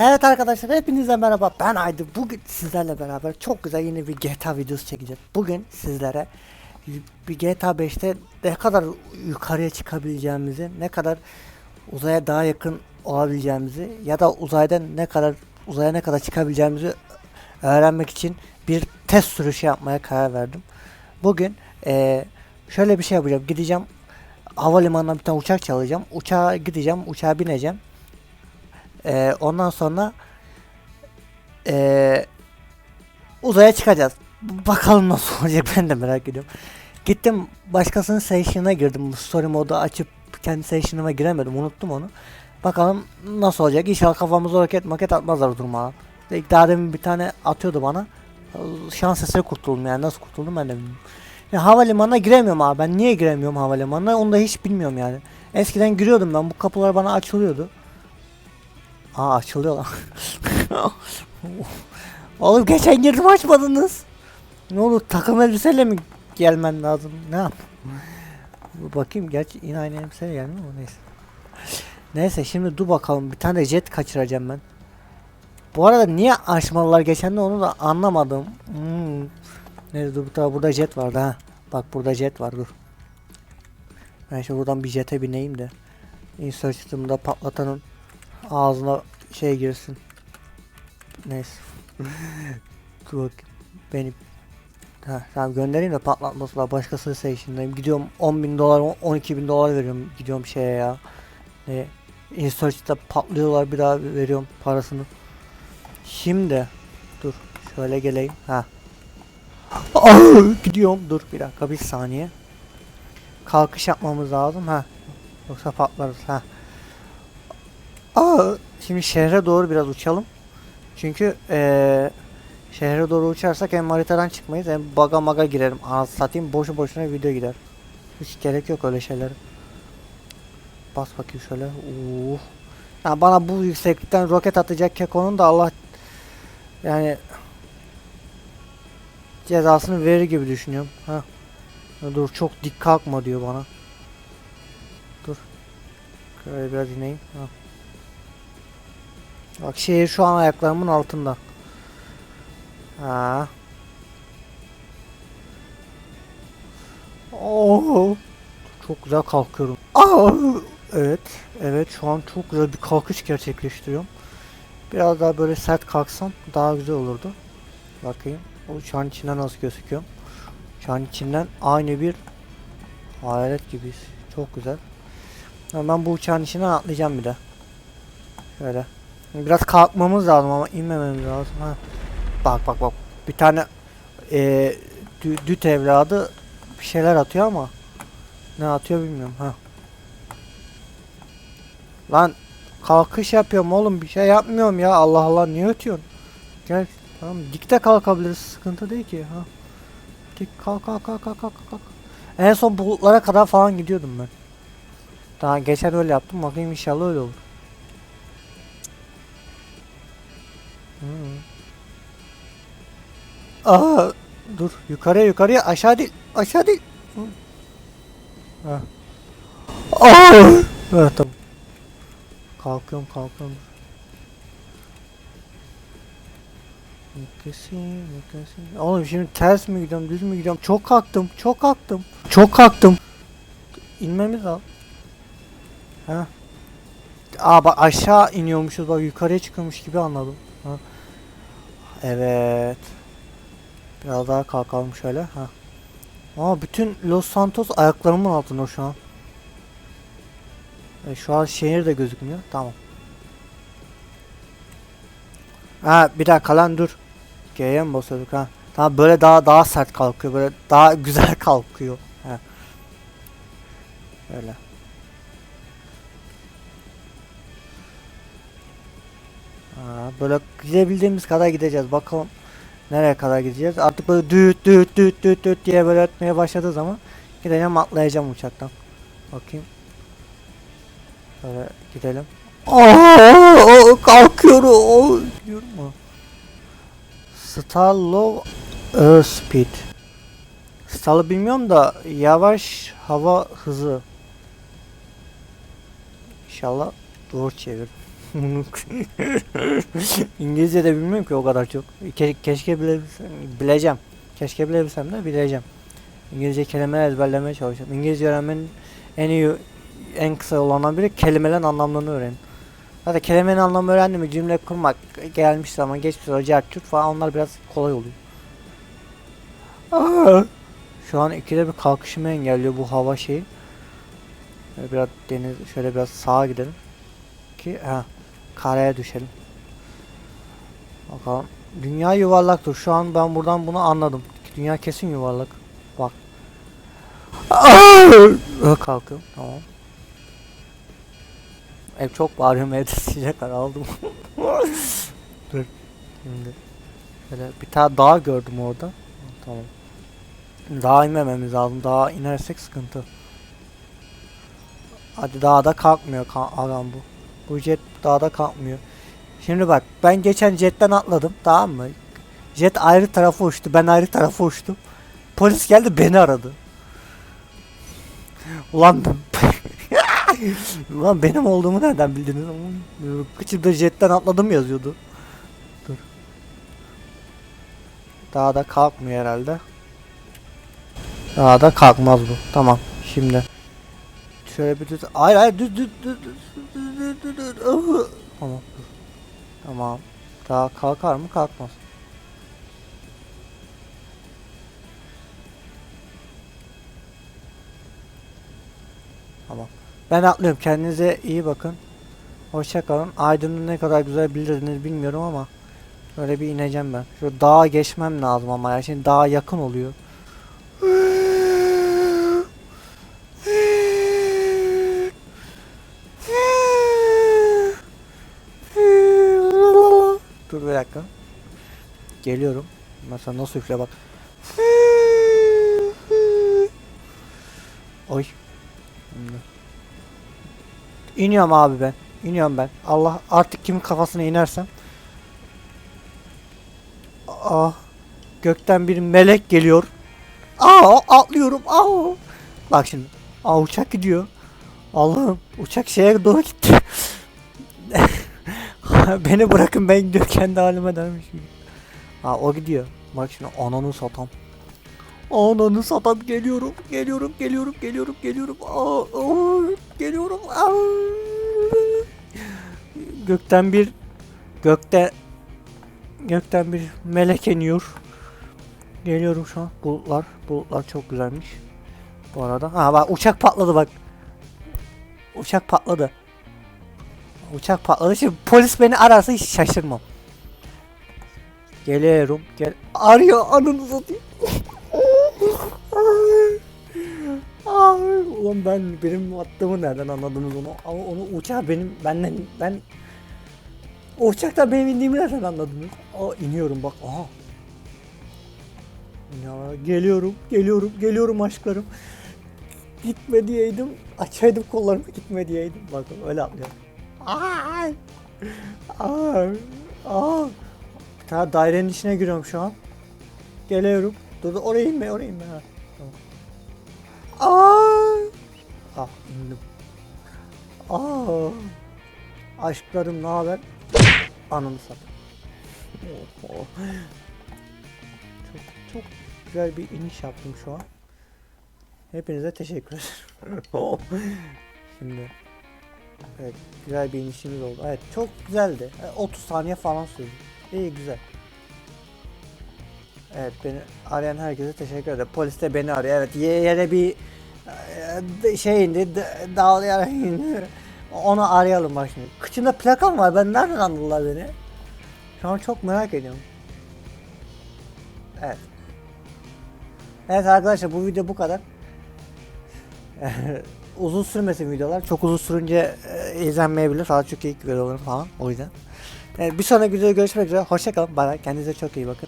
Evet arkadaşlar hepinize merhaba. Ben Aydın. Bugün sizlerle beraber çok güzel yeni bir GTA videosu çekeceğiz. Bugün sizlere bir GTA 5'te ne kadar yukarıya çıkabileceğimizi ne kadar uzaya daha yakın olabileceğimizi ya da uzayda ne kadar uzaya ne kadar çıkabileceğimizi öğrenmek için bir test sürüşü yapmaya karar verdim. Bugün eee, şöyle bir şey yapacağım. Gideceğim havalimanına bir tane uçak çalacağım. Uçağa gideceğim uçağa bineceğim ee, ondan sonra ee, uzaya çıkacağız. Bakalım nasıl olacak ben de merak ediyorum. Gittim başkasının station'a girdim. Story modu açıp kendi station'ıma giremedim. Unuttum onu. Bakalım nasıl olacak. İnşallah kafamıza roket maket atmazlar durmadan. İlk daha demin bir tane atıyordu bana. Şans eseri kurtuldum yani. Nasıl kurtuldum ben de bilmiyorum. Ya havalimanına giremiyorum abi. Ben niye giremiyorum havalimanına onu da hiç bilmiyorum yani. Eskiden giriyordum ben. Bu kapılar bana açılıyordu. Aa açılıyor lan. Oğlum geçen girdim açmadınız. Ne olur takım elbiseyle mi gelmen lazım? Ne yap? Bakayım gerçi yine aynı elbiseyle gelmiyor ama neyse. Neyse şimdi dur bakalım bir tane jet kaçıracağım ben. Bu arada niye açmalılar geçen de onu da anlamadım. Hmm. Neyse dur bu tarafa burada jet vardı ha. Bak burada jet var dur. Ben şimdi buradan bir jete bineyim de. Insert system'da patlatanın ağzına şey girsin. Neyse. Dur bak. Beni Ha, tamam göndereyim de patlatmasınlar. Başkası station'dayım. Gidiyorum 10 bin dolar, 12 bin dolar veriyorum. Gidiyorum şeye ya. Ne? Insearch'ta patlıyorlar bir daha veriyorum parasını. Şimdi dur şöyle geleyim. Ha. Gidiyorum. Dur bir dakika bir saniye. Kalkış yapmamız lazım. Ha. Yoksa patlarız. Ha. Aa, şimdi şehre doğru biraz uçalım. Çünkü eee şehre doğru uçarsak hem haritadan çıkmayız hem baga maga girerim. Anasını satayım boşu boşuna video gider. Hiç gerek yok öyle şeylere. Bas bakayım şöyle. Uh. Ya bana bu yükseklikten roket atacak kekonun da Allah yani cezasını verir gibi düşünüyorum. Ha. Dur çok dik kalkma diyor bana. Dur. Şöyle biraz ineyim. Ha. Bak şehir şu an ayaklarımın altında. Ha. Oo. Çok güzel kalkıyorum. Aa, evet. Evet şu an çok güzel bir kalkış gerçekleştiriyorum. Biraz daha böyle sert kalksam daha güzel olurdu. Bakayım. O uçağın içinden nasıl gözüküyor. Uçağın içinden aynı bir hayalet gibiyiz. Çok güzel. Ben bu uçağın içinden atlayacağım bir de. Şöyle. Biraz kalkmamız lazım ama inmememiz lazım. Ha. Bak bak bak. Bir tane eee dü, düt evladı bir şeyler atıyor ama ne atıyor bilmiyorum. Ha. Lan kalkış yapıyorum oğlum bir şey yapmıyorum ya. Allah Allah niye ötüyorsun? Gel tamam dikte kalkabiliriz sıkıntı değil ki. Ha. Dik kalk kalk kalk kalk kalk kalk. En son bulutlara kadar falan gidiyordum ben. Daha geçen öyle yaptım. Bakayım inşallah öyle olur. Hmm. Aa, dur yukarıya yukarıya aşağı değil aşağı değil. Hı. Ha. Aa! Evet tamam. Kalkıyorum kalkıyorum. Mükesi, mükesi. Oğlum şimdi ters mi gidiyorum düz mü gidiyorum? Çok kalktım çok kalktım. Çok kalktım. İnmemiz lazım. Ha. Aa bak aşağı iniyormuşuz bak yukarıya çıkıyormuş gibi anladım. Evet. Biraz daha kalkalım şöyle. Ha. Aa bütün Los Santos ayaklarımın altında şu an. E, şu an şehir de gözükmüyor. Tamam. Ha bir dakika lan dur. G'ye mi basıyorduk ha? Tamam böyle daha daha sert kalkıyor. Böyle daha güzel kalkıyor. Ha. Böyle. Böyle gidebildiğimiz kadar gideceğiz. Bakalım nereye kadar gideceğiz. Artık böyle düt düt düt düt düt diye böyle ötmeye başladığı zaman gideceğim atlayacağım uçaktan. Bakayım. Böyle gidelim. Aa, kalkıyorum. Gidiyorum mu? Stallo Airspeed. Stall'ı bilmiyorum da yavaş hava hızı. İnşallah doğru çevir. İngilizce de bilmiyorum ki o kadar çok. Ke- keşke bile bileceğim. Keşke bilebilsem de bileceğim. İngilizce kelimeler ezberlemeye çalışıyorum. İngilizce öğrenmenin en iyi en kısa olandan biri kelimelerin anlamlarını öğrenin. Zaten kelimenin anlamı öğrendim mi cümle kurmak gelmiş zaman geçmiş zaman cart curt falan onlar biraz kolay oluyor. Aa! Şu an ikide bir kalkışımı engelliyor bu hava şeyi. Biraz deniz şöyle biraz sağa gidelim ki ha karaya düşelim. Bakalım. Dünya yuvarlaktır. Şu an ben buradan bunu anladım. Dünya kesin yuvarlak. Bak. Kalkıyorum. Tamam. Ev çok bağırıyorum evde sıcak aldım. Dur. Şimdi. Böyle bir tane dağ gördüm orada. Tamam. Dağa inmememiz lazım. Dağa inersek sıkıntı. Hadi dağda kalkmıyor ka- adam bu. Bu jet dağda kalkmıyor. Şimdi bak ben geçen jetten atladım tamam mı? Jet ayrı tarafa uçtu. Ben ayrı tarafa uçtum. Polis geldi beni aradı. Ulan Ulan benim olduğumu nereden bildiniz? Kıçımda jetten atladım yazıyordu. Dur. Daha da kalkmıyor herhalde. Daha da kalkmaz bu. Tamam. Şimdi. Şöyle bir düz. Hayır hayır düz düz düz düz düz Tamam. Tamam. Daha kalkar mı? Kalkmaz. Tamam. Ben atlıyorum. Kendinize iyi bakın. Hoşça kalın. Aydın'ı ne kadar güzel bilirdiniz bilmiyorum ama Böyle bir ineceğim ben. Şu dağa geçmem lazım ama ya. Şimdi dağa yakın oluyor. Dur bir dakika. Geliyorum. Mesela nasıl üfle bak. Oy. İniyorum abi ben. İniyorum ben. Allah artık kimin kafasına inersem. Aa, gökten bir melek geliyor. Aa, atlıyorum. Aa. Bak şimdi. Aa, uçak gidiyor. Allah'ım uçak şeye doğru gitti. Beni bırakın ben gidiyor kendi halime dermişim. Aa o gidiyor. Bak şimdi ananı satam. Ananı satam geliyorum. Geliyorum geliyorum geliyorum geliyorum. Aa, aa, geliyorum. Aa. Gökten bir gökte gökten bir melek iniyor. Geliyorum şu an. Bulutlar. Bulutlar çok güzelmiş. Bu arada. Ha bak uçak patladı bak. Uçak patladı. Uçak patladı. Şimdi polis beni ararsa hiç şaşırmam. Geliyorum. Gel. Arıyor ananı satayım. Ay, ulan ben benim attığımı nereden anladınız onu? Ama onu uçağı benim benden ben uçakta benim indiğimi nereden anladınız? Aa iniyorum bak. Aha. Ya geliyorum, geliyorum, geliyorum aşklarım. Gitme diyeydim. Açaydım kollarımı gitme diyeydim. Bakın öyle atlıyorum. Ay. Ay. Aa. Bir tane dairenin içine giriyorum şu an. Geliyorum. Dur dur oraya inme oraya inme. Ay. Ah indim. Aa. Aşklarım ne haber? Ananı sat. Çok çok güzel bir iniş yaptım şu an. Hepinize teşekkür ederim. Şimdi Evet, güzel bir inişimiz oldu. Evet, çok güzeldi. E, 30 saniye falan sürdü. İyi, güzel. Evet, beni arayan herkese teşekkür ederim. Polis de beni arıyor. Evet, ye- yere bir e, şey indi, dağlayarak indi. Onu arayalım bak şimdi. Kıçında plakam var. Ben nereden anladılar beni? Şu an çok merak ediyorum. Evet. Evet arkadaşlar bu video bu kadar. uzun sürmesin videolar. Çok uzun sürünce e, izlenmeyebilir. Falan çünkü ilk videolarım falan. O yüzden. Evet, bir sonraki videoda görüşmek üzere. Hoşçakalın. Bye bye. Kendinize çok iyi bakın.